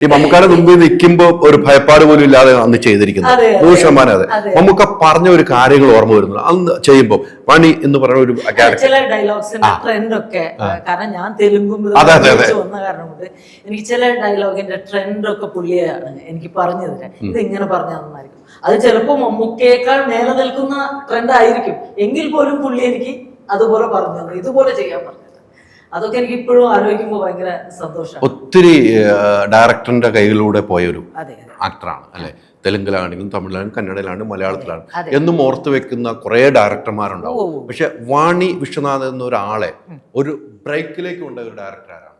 ഈ മമ്മൂക്കാടെ മുമ്പിൽ നിൽക്കുമ്പോ ഒരു ഭയപ്പാട് പോലും ഇല്ലാതെ അന്ന് ചെയ്തിരിക്കുന്നത്. നൂറ് ശതമാനം അതെ. മമ്മൂക്ക പറഞ്ഞ ഒരു കാര്യങ്ങൾ ഓർമ്മ വരുന്നു അന്ന് ചെയ്യുമ്പോൾ പണി എന്ന് പറയുന്ന ഒരു ചില ഡയലോഗ്സിന്റെ ട്രെൻഡ് ഒക്കെ കാരണം ഞാൻ തെലുങ്കും ഇതും അതെ, അതെ, അതെ. വന്ന കാരണം കൊണ്ട് എനിക്ക് ചില ഡയലോഗിന്റെ ട്രെൻഡ് ഒക്കെ പുള്ളിയാണ് എനിക്ക് പറഞ്ഞു തരാം ഇത് ഇങ്ങനെ പറഞ്ഞാൽ നന്നായിരിക്കും. അത് ചിലപ്പോൾ മമ്മൂക്കയേക്കാൾ മേലെ നിൽക്കുന്ന ട്രെൻഡ് ആയിരിക്കും. എങ്കിൽ പോലും പുള്ളി എനിക്ക് അതുപോലെ പറഞ്ഞു ഇതുപോലെ ചെയ്യാൻ പറഞ്ഞത് അതൊക്കെ എനിക്ക് ഇപ്പോഴും ആലോചിക്കുമ്പോൾ ഭയങ്കര സന്തോഷം ഒത്തിരി ഡയറക്ടറിന്റെ കൈകളിലൂടെ പോയൊരു ആക്ടറാണ് അല്ലെ? തെലുങ്കിലാണെങ്കിലും തമിഴിലാണെങ്കിലും കന്നഡയിലാണ് മലയാളത്തിലാണ്. എന്നും ഓർത്ത് വെക്കുന്ന കുറെ ഡയറക്ടർമാരുണ്ടാവും. പക്ഷെ വാണി വിശ്വനാഥ് എന്ന ഒരാളെ ഒരു ബ്രേക്കിലേക്ക് കൊണ്ട ഒരു ഡയറക്ടർ ആരാണ്?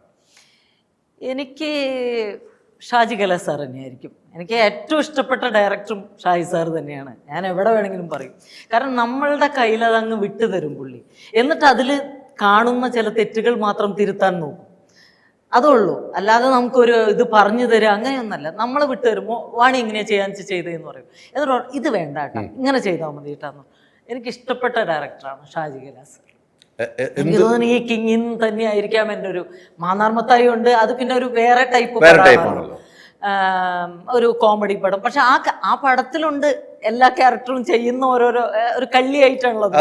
എനിക്ക് ഷാജി കല സാർ തന്നെയായിരിക്കും. എനിക്ക് ഏറ്റവും ഇഷ്ടപ്പെട്ട ഡയറക്ടറും ഷാജി സാർ തന്നെയാണ്. ഞാൻ എവിടെ വേണമെങ്കിലും പറയും. കാരണം നമ്മളുടെ കയ്യിൽ അതങ്ങ് വിട്ടു തരും പുള്ളി. എന്നിട്ട് അതിൽ കാണുന്ന ചില തെറ്റുകൾ മാത്രം തിരുത്താൻ നോക്കും. അതേ ഉള്ളൂ അല്ലാതെ നമുക്കൊരു ഇത് പറഞ്ഞു തരിക അങ്ങനെയൊന്നല്ല. നമ്മൾ വിട്ടു തരുമ്പോൾ വാണി ഇങ്ങനെ ചെയ്യാൻ ചെയ്തതെന്ന് പറയും. എന്നിട്ട് ഇത് വേണ്ട കേട്ടോ. ഇങ്ങനെ ചെയ്താൽ മതി കേട്ടാന്ന് എനിക്ക് ഇഷ്ടപ്പെട്ട ഡയറക്ടറാണ് ഷാജി കലാസ് എനിക്ക് തോന്നുന്നു ഈ കിങ്ങിൻ തന്നെയായിരിക്കാം എന്റെ ഒരു മാന്നാർമത്തായി ഉണ്ട് അത് പിന്നെ ഒരു വേറെ ടൈപ്പ്. ഒരു കോമഡി പടം. പക്ഷെ ആ ആ പടത്തിലുണ്ട് എല്ലാ ക്യാരക്ടറും ചെയ്യുന്ന ഓരോരോ ഒരു കള്ളിയായിട്ടാണുള്ളത്.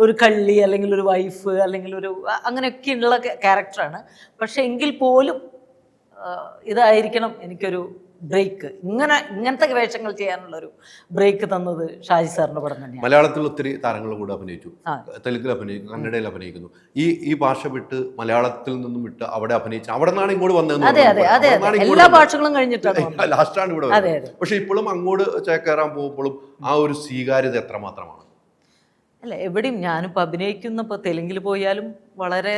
ഒരു കള്ളി അല്ലെങ്കിൽ ഒരു വൈഫ് അല്ലെങ്കിൽ ഒരു അങ്ങനെയൊക്കെയുള്ള ക്യാരക്ടറാണ് പക്ഷെ എങ്കിൽ പോലും ഇതായിരിക്കണം എനിക്കൊരു ബ്രേക്ക്. ഇങ്ങനെ ഇങ്ങനത്തെ വേഷങ്ങൾ ചെയ്യാനുള്ള ഒരു ബ്രേക്ക് തന്നത് ഷാജി സാറിന്റെ പടം തന്നെയാണ്. മലയാളത്തിൽ ഒത്തിരി താരങ്ങൾ കൂടെ അഭിനയിച്ചു. തെലുങ്കിൽ അഭിനയിക്കുന്നു കന്നഡയിൽ അഭിനയിക്കുന്നു. ഈ ഈ ഭാഷ വിട്ട് മലയാളത്തിൽ നിന്നും വിട്ട് അവിടെ അഭിനയിച്ച് അവിടെ നിന്നാണ് ഇങ്ങോട്ട് വന്നത് അതെ അതെ അതെ എല്ലാ ഭാഷകളും കഴിഞ്ഞിട്ടാണ്. ലാസ്റ്റാണ് ഇവിടെ പക്ഷെ ഇപ്പോഴും അങ്ങോട്ട് ചേക്കേറാൻ പോകുമ്പോഴും ആ ഒരു സ്വീകാര്യത എത്രമാത്രമാണ്? അല്ല എവിടെയും ഞാനിപ്പോൾ അഭിനയിക്കുന്നപ്പോൾ തെലുങ്കിൽ പോയാലും വളരെ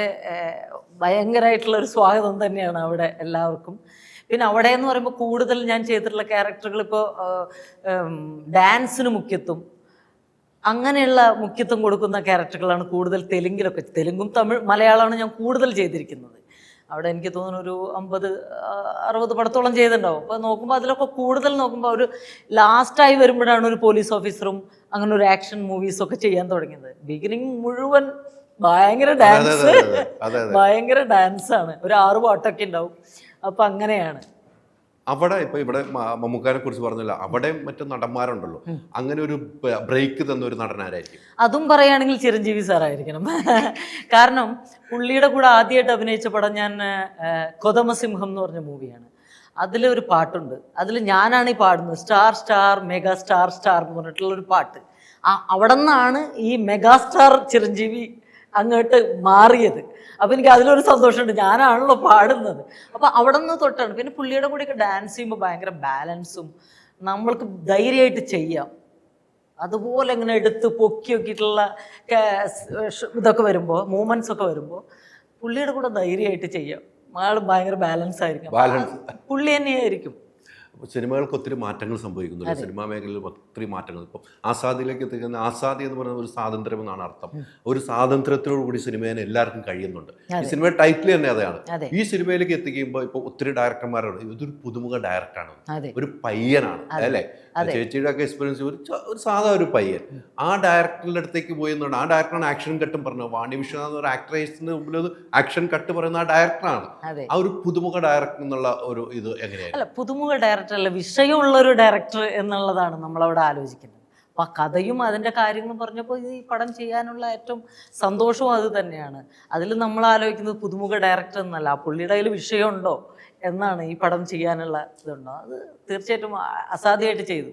ഭയങ്കരമായിട്ടുള്ള ഒരു സ്വാഗതം തന്നെയാണ് അവിടെ എല്ലാവർക്കും. പിന്നെ അവിടെ എന്ന് പറയുമ്പോൾ കൂടുതൽ ഞാൻ ചെയ്തിട്ടുള്ള ക്യാരക്ടറുകൾ ഇപ്പോൾ ഡാൻസിന് മുഖ്യത്വം. അങ്ങനെയുള്ള മുഖ്യത്വം കൊടുക്കുന്ന ക്യാരക്ടറുകളാണ് കൂടുതൽ തെലുങ്കിലൊക്കെ തെലുങ്കും തമിഴ് മലയാളമാണ് ഞാൻ കൂടുതൽ ചെയ്തിരിക്കുന്നത്. അവിടെ എനിക്ക് തോന്നുന്നു ഒരു അമ്പത് അറുപത് പടത്തോളം ചെയ്തിട്ടുണ്ടാവും. അപ്പോൾ നോക്കുമ്പോൾ അതിലൊക്കെ കൂടുതൽ നോക്കുമ്പോൾ ഒരു ലാസ്റ്റായി വരുമ്പോഴാണ് ഒരു പോലീസ് ഓഫീസറും അങ്ങനെ ഒരു ആക്ഷൻ മൂവീസൊക്കെ ചെയ്യാൻ തുടങ്ങിയത്. ബിഗിനിങ് മുഴുവൻ ഭയങ്കര ഡാൻസ് ഭയങ്കര ഡാൻസാണ് ആണ്. ഒരു ആറ് പാട്ടൊക്കെ ഉണ്ടാവും. അപ്പം അങ്ങനെയാണ്. അവിടെ ഇപ്പൊ ഇവിടെ മമ്മൂക്കാരെ മമ്മൂക്കാനെ കുറിച്ച് പറഞ്ഞില്ല അവിടെ മറ്റു നടന്മാരുണ്ടല്ലോ. അങ്ങനെ ഒരു ബ്രേക്ക് തന്ന ഒരു നടൻ ആരായിരിക്കും? അതും പറയുകയാണെങ്കിൽ ചിരഞ്ജീവി സാറായിരിക്കണം. കാരണം പുള്ളിയുടെ കൂടെ ആദ്യമായിട്ട് അഭിനയിച്ച പടം ഞാൻ കൊതമസിംഹം എന്ന് പറഞ്ഞ മൂവിയാണ്. അതിലൊരു പാട്ടുണ്ട്. അതിൽ ഞാനാണ് ഈ പാടുന്നത്. Star star mega star star എന്ന് പറഞ്ഞിട്ടുള്ള ഒരു പാട്ട്. ആ അവിടെ നിന്നാണ് ഈ മെഗാസ്റ്റാർ ചിരഞ്ജീവി അങ്ങോട്ട് മാറിയത്. അപ്പോൾ എനിക്ക് അതിലൊരു സന്തോഷമുണ്ട്. ഞാനാണല്ലോ പാടുന്നത്. അപ്പോൾ അവിടെ നിന്ന് തൊട്ടാണ്. പിന്നെ പുള്ളിയുടെ കൂടെയൊക്കെ ഡാൻസ് ചെയ്യുമ്പോൾ ഭയങ്കര ബാലൻസും നമ്മൾക്ക് ധൈര്യമായിട്ട് ചെയ്യാം. അതുപോലെ ഇങ്ങനെ എടുത്ത് പൊക്കി നോക്കിയിട്ടുള്ള ഇതൊക്കെ വരുമ്പോൾ മൂമെന്റ്സ് ഒക്കെ വരുമ്പോൾ പുള്ളിയുടെ കൂടെ ധൈര്യമായിട്ട് ചെയ്യാം. ആൾ ഭയങ്കര ബാലൻസ് ആയിരിക്കും. പുള്ളി തന്നെയായിരിക്കും. സിനിമകൾക്ക് ഒത്തിരി മാറ്റങ്ങൾ സംഭവിക്കുന്നുണ്ട്. സിനിമാ മേഖലയിൽ ഒത്തിരി മാറ്റങ്ങൾ. ഇപ്പം ആസാദിയിലേക്ക് എത്തിക്കുന്ന ആസാദി എന്ന് പറയുന്ന ഒരു സ്വാതന്ത്ര്യം എന്നാണ് അർത്ഥം ഒരു സ്വാതന്ത്ര്യത്തിനോട് കൂടി സിനിമയെ എല്ലാവർക്കും കഴിയുന്നുണ്ട്. ഈ സിനിമ ടൈറ്റിൽ തന്നെ അതാണ്. ഈ സിനിമയിലേക്ക് എത്തിക്കുമ്പോൾ ഇപ്പോൾ ഒത്തിരി ഡയറക്ടർമാരാണ് ഇതൊരു പുതുമുഖ ഡയറക്ടറാണ്. ഒരു പയ്യനാണ്. അല്ലേ? ചേച്ചിയുടെ ഒക്കെ എക്സ്പീരിയൻസ് ഒരു ഒരു സാധാ ഒരു പയ്യൻ. ആ ഡയറക്ടറിന്റെ അടുത്തേക്ക് പോയി എന്നുണ്ട് ആ ഡയറക്ടറാണ് ആക്ഷൻ കട്ടും പറഞ്ഞത്. വാണി വിശ്വനാഥ് ഒരു ആക്ട്രേസിന് മുമ്പിൽ ആക്ഷൻ കട്ട് പറയുന്ന ആ ഡയറക്ടറാണ്. ആ ഒരു പുതുമുഖ ഡയറക്ടർ എന്നുള്ള ഒരു ഇത് എങ്ങനെയാണ് അല്ല പുതുമുഖ ഡയറക്ടർ അല്ല വിഷയമുള്ള ഒരു ഡയറക്ടർ എന്നുള്ളതാണ് നമ്മളവിടെ ആലോചിക്കുന്നത്. അപ്പം ആ കഥയും അതിന്റെ കാര്യങ്ങളും പറഞ്ഞപ്പോൾ ഈ പടം ചെയ്യാനുള്ള ഏറ്റവും സന്തോഷവും അത് തന്നെയാണ്. അതിൽ നമ്മൾ ആലോചിക്കുന്നത് പുതുമുഖ ഡയറക്ടർ എന്നല്ല ആ പുള്ളിയുടെ കയ്യിൽ വിഷയമുണ്ടോ എന്നാണ് ഈ പടം ചെയ്യാനുള്ള ഇതുണ്ടോ? അത് തീർച്ചയായിട്ടും അസാധ്യമായിട്ട് ചെയ്തു.